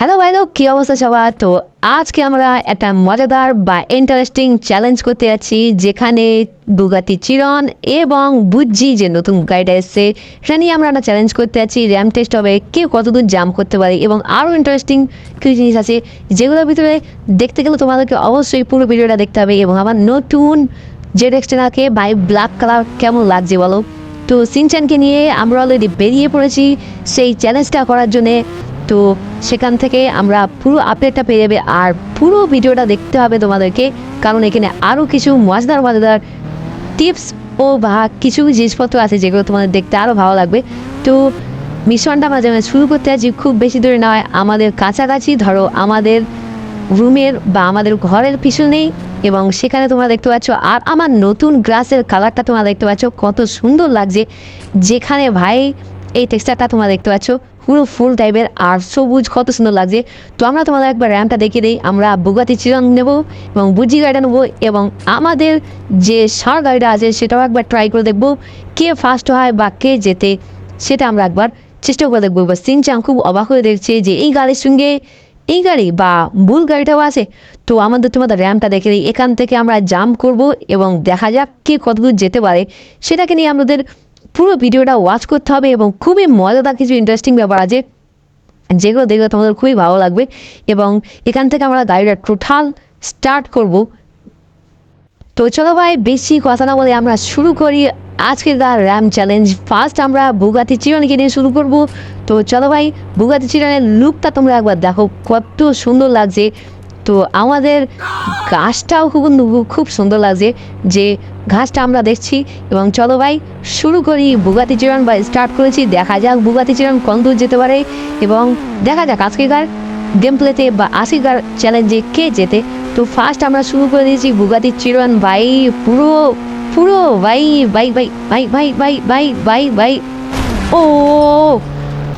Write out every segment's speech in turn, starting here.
Hello ভাইলো কী অবস্থা সবার? তো আজকে আমরা একটা মজাদার বা ইন্টারেস্টিং চ্যালেঞ্জ করতে যাচ্ছি, যেখানে বুগাতি চিরন এবং বুজ্জি যে নতুন গাড়িটা এসছে, সেটা নিয়ে আমরা একটা চ্যালেঞ্জ করতে যাচ্ছি। র্যাম টেস্ট হবে কে কতদূর জাম করতে পারে এবং আরও ইন্টারেস্টিং কিছু জিনিস আছে, যেগুলোর ভিতরে দেখতে গেলে তোমাদেরকে অবশ্যই পুরো ভিডিওটা দেখতে হবে এবং আমার নতুন জেড এক্সটেনাকে বাই ব্ল্যাক কালার কেমন লাগছে বলো? তো সিনচানকে নিয়ে আমরা অলরেডি বেরিয়ে পড়েছি। সেই চ্যালেঞ্জটা করার জন্যে তো সেখান থেকে আমরা পুরো আপডেটটা পেয়ে যাবে আর পুরো ভিডিওটা দেখতে হবে তোমাদেরকে, কারণ এখানে আরও কিছু মজাদার মজাদার টিপস ও বা কিছু জিনিসপত্র আছে যেগুলো তোমাদের দেখতে আরও ভালো লাগবে। তো মিশনটা মাঝে যেমন শুরু করতে আছি, খুব বেশি দূরে নয়, আমাদের কাছাকাছি, ধরো আমাদের রুমের বা আমাদের ঘরের পিছনেই এবং সেখানে তোমরা দেখতে পাচ্ছ, আর আমার নতুন গ্রাসের কালারটা তোমরা দেখতে পাচ্ছ, কত সুন্দর লাগছে। যেখানে ভাই এই টেক্সচারটা তোমরা দেখতে পাচ্ছ। পুরো ফুল টাইপের আর সবুজ, কত সুন্দর লাগছে। তো আমরা তোমাদের একবার র্যামটা দেখিয়ে দিই। আমরা বুগাতি চিরন নেব এবং বুজি গাড়িটা নেব এবং আমাদের যে সার গাড়িটা আছে, সেটাও একবার ট্রাই করে দেখব। কে ফার্স্ট হয় বা কে যেতে, সেটা আমরা একবার চেষ্টা করে দেখব। বা সিনচাং খুব অবাক হয়ে দেখছে যে এই গাড়ির সঙ্গে এই গাড়ি বা ভুল গাড়িটাও আছে। তো আমাদের তোমাদের র্যামটা দেখে দিই। এখান থেকে আমরা জাম্প করব এবং দেখা যাক কে কতদূর যেতে পারে। সেটাকে নিয়ে আমাদের পুরো ভিডিওটা ওয়াচ করতে হবে এবং খুবই মজাদার কিছু ইন্টারেস্টিং ব্যাপার আছে। যেগুলো দেখলে তোমাদের খুবই ভালো লাগবে এবং এখান থেকে আমরা গাড়িটা টোটাল স্টার্ট করব। তো চলো ভাই, বেশি কথা না বলে আমরা শুরু করি আজকে দা র্যাম চ্যালেঞ্জ ফার্স্ট আমরা বুগাতি চিরনকে নিয়ে শুরু করব। তো চলো ভাই বুগাতি চিরনের লুকটা তোমরা একবার দেখো, কত সুন্দর লাগছে। তো আমাদের গাছটাও খুব খুব সুন্দর লাগছে যে ঘাসটা আমরা দেখছি। এবং চলো ভাই, শুরু করি বুগাতি চিরন বা স্টার্ট করেছি। দেখা যাক বুগাতি চিরন কোন দূর যেতে পারে। এবং দেখা যাক আজকেকার গেম প্লেতে বা আশিকার চ্যালেঞ্জে কে যেতে তো ফার্স্ট আমরা শুরু করে দিয়েছি বুগাতি চিরন ভাই, পুরো পুরো ভাই ভাই ভাই ভাই ভাই ভাই ভাই ভাই ভাই। ও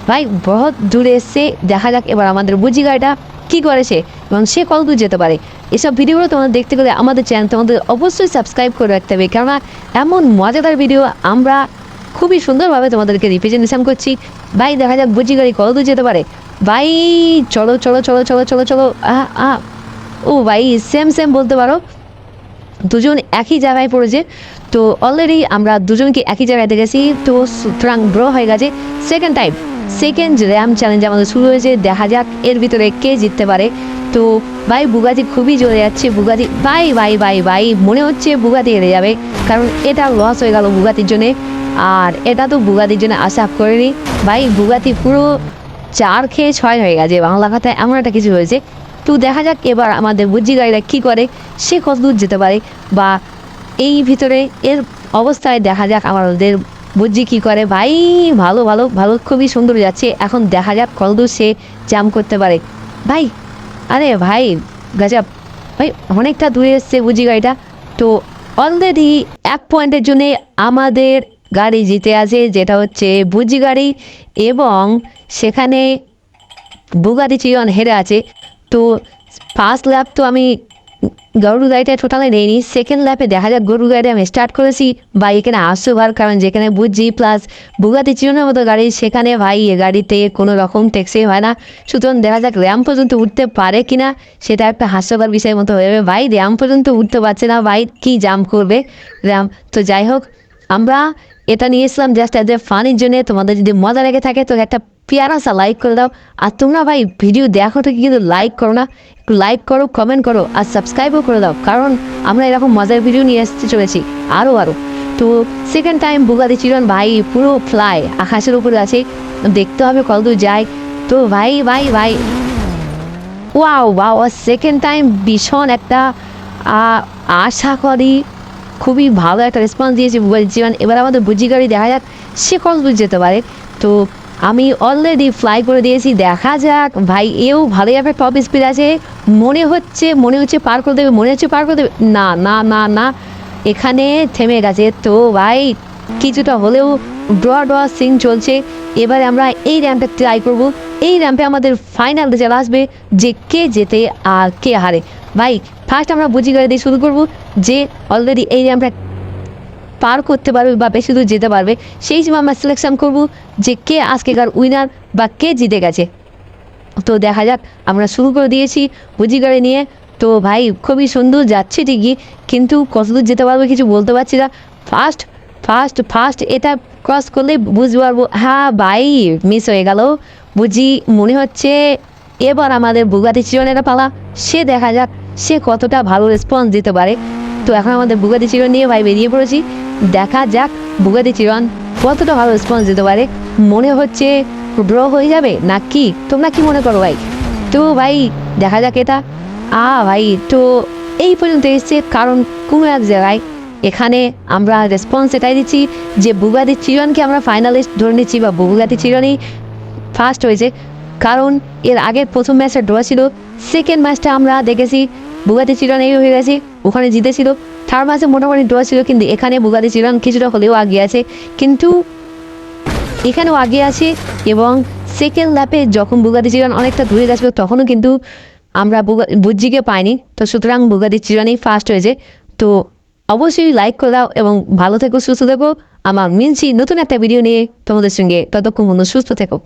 ভাই, বহুত দূরে এসছে। দেখা যাক এবার আমাদের বুঝি গাড়িটা কী করেছে। এবং সে কত দূর যেতে পারে। এসব ভিডিওগুলো তোমাদের দেখতে গেলে আমাদের চ্যানেল তোমাদের অবশ্যই সাবস্ক্রাইব করে রাখতে হবে। কেননা এমন মজাদার ভিডিও আমরা খুবই সুন্দরভাবে তোমাদেরকে রিপ্রেজেন্টেশন করছি। ভাই, দেখা যাক বুঝি গাড়ি কত দূর যেতে পারে। ভাই, চলো চলো চলো চলো চলো চলো। আহ আহ ও ভাই সেম সেম বলতে পারো। দুজন একই জায়গায় পড়েছে। তো অলরেডি আমরা দুজনকে একই জায়গায় দেখেছি। তো সুতরাং ব্রো হয়ে গেছে। Second time second RAM challenge আমাদের শুরু হয়েছে, দেখা যাক এর ভিতরে কে জিততে পারে। তো ভাই বুগাতি খুবই জোরে যাচ্ছে বুগাতি ভাই ভাই ভাই ভাই মনে হচ্ছে বুগাতি হেরে যাবে, কারণ এটা লস হয়ে গেল বুগাতির জন্যে, আর এটা তো বুগাতির জন্য আশা করিনি। ভাই, বুগাতি পুরো চার খেয়ে ছয় হয়ে গেছে, বাংলা কথায় এমন একটা কিছু হয়েছে। তো দেখা যাক এবার আমাদের বুজ্জি গাড়িরা কী করে, সে কত দূর যেতে পারে, বা এই ভিতরে এর অবস্থায় দেখা যাক আমাদের বুজ্জি কী করে? ভাই, ভালো ভালো ভালো, খুবই সুন্দর যাচ্ছে। এখন দেখা যাক কত দূর সে জাম করতে পারে। ভাই, আরে ভাই, গাজাব। ভাই, অনেকটা দূরে এসছে, বুঝি গাড়িটা। তো অলরেডি এক পয়েন্টের জন্যে আমাদের গাড়ি জিতে আছে, যেটা হচ্ছে বুঝি গাড়ি এবং সেখানে বুগাতি চিরন হেরে আছে। তো ফার্স্ট ল্যাপ তো আমি গরু গাড়িটা টোটালে নেইনি। সেকেন্ড ল্যাপে দেখা যাক গরু গাড়ি আমি স্টার্ট করেছি। বা এখানে আসছো ভার, কারণ যেখানে বুঝছি প্লাস বুগাতি চিরনের মতো গাড়ি, সেখানে ভাই, এ গাড়িতে কোনো রকম ট্যাক্সি হয় না। সুতরাং দেখা যাক র্যাম পর্যন্ত উঠতে পারে কি না সেটা একটা হাস্যকর বিষয়ের মতো হয়ে যাবে। ভাই র্যাম পর্যন্ত উঠতে পারছে না, ভাই, কী জাম করবে র্যাম তো যাই হোক, আমরা এটা নিয়ে এসলাম জাস্ট অ্যাজ এ ফানির জন্য তোমাদের যদি মজা লেগে থাকে, তো একটা পেয়ারা সা লাইক করে দাও। আর তোমরা ভাই ভিডিও দেখো তো কিন্তু লাইক করো না। একটু লাইক করো কমেন্ট করো আর সাবস্ক্রাইবও করে দাও। কারণ আমরা এরকম মজার ভিডিও নিয়ে আসতে চলেছি। আরও আরও তো সেকেন্ড টাইম বুগাদি চিরন ভাই পুরো ফ্লাই আকাশের উপরে আছে। দেখতে হবে কতদূর যায়। তো ভাই ভাই ভাই। ওয়াও ওয়াও সেকেন্ড টাইম ভীষণ একটা আশা করি খুবই ভালো একটা রেসপন্স দিয়েছে বুঝি জীবন এবার আমাদের বুঝি গাড়ি দেখা যাক, সে কত যেতে পারে। তো আমি অলরেডি ফ্লাই করে দিয়েছি, দেখা যাক। ভাই, এও ভালোই একটা টপ স্পিড আছে। মনে হচ্ছে মনে হচ্ছে পার করে দেবে, মনে হচ্ছে পার করে দেবে। না না না না। এখানে থেমে গেছে। তো ভাই, কিছুটা হলেও ড্র ড্র সিং চলছে। এবারে আমরা এই র্যাম্পে ট্রাই করব। এই র্যাম্পে আমাদের ফাইনাল রেজাল্ট আসবে, যে কে জেতে আর কে হারে। ভাই ফার্স্ট আমরা বুঝি গাড়ি দিয়ে শুরু করব যে অলরেডি এই র্যাম্পটা পার করতে পারবে বা বেশি দূর যেতে পারবে, সেই সময় আমরা সিলেকশন করব যে কে আজকেকার উইনার বা কে জিতে গেছে। তো দেখা যাক, আমরা শুরু করে দিয়েছি বুঝি গাড়ি নিয়ে। তো ভাই, খুবই সুন্দর যাচ্ছে ঠিকই, কিন্তু কতদূর যেতে পারব কিছু বলতে পারছি না। ফার্স্ট ফার্স্ট ফার্স্ট এটা ক্রস করলে বুঝতে পারব হ্যাঁ ভাই মিস হয়ে গেল। বুঝি মনে হচ্ছে এবার আমাদের বুগাতি চিরনের পালা। সে দেখা যাক সে কতটা ভালো রেসপন্স দিতে পারে? তো এখন আমাদের বুগাতি চিরন নিয়ে ভাই বেরিয়ে পড়েছি। দেখা যাক বুগাতি চিরন কতটা ভালো রেসপন্স দিতে পারে। মনে হচ্ছে ড্র হয়ে যাবে? না কি তোমরা কি মনে করো ভাই? তো ভাই, দেখা যাক এটা। আ ভাই, তো এই পর্যন্ত এসছে কারণ কোনো এক জায়গায়। এখানে আমরা রেসপন্স এটাই দিচ্ছি যে বুগাদি চিরনকে আমরা ফাইনালিস্ট ধরে নিচ্ছি বা বুগাদি চিরনই ফার্স্ট হয়েছে। কারণ এর আগের প্রথম ম্যাচটা ড্র ছিল সেকেন্ড ম্যাচটা আমরা দেখেছি, বুগাতি চিরন এই হয়ে গেছে, ওখানে জিতেছিল। থার্ড ম্যাচে মোটামুটি ড্র ছিল, কিন্তু এখানে বুগাতি চিরন কিছুটা হলেও আগে আছে। কিন্তু এখানেও আগে আছে এবং সেকেন্ড ল্যাপে যখন বুগাদি চিরন অনেকটা দূরে গেছিল, তখনও কিন্তু আমরা বুজ্জিকে পাইনি। তো সুতরাং বুগাদি চিরনই ফার্স্ট হয়েছে। তো অবশ্যই লাইক করে দাও এবং ভালো থেকো, সুস্থ থেকো। আমার মিনছি নতুন একটা ভিডিও নিয়ে তোমাদের সঙ্গে। ততক্ষণ সুস্থ থেকো।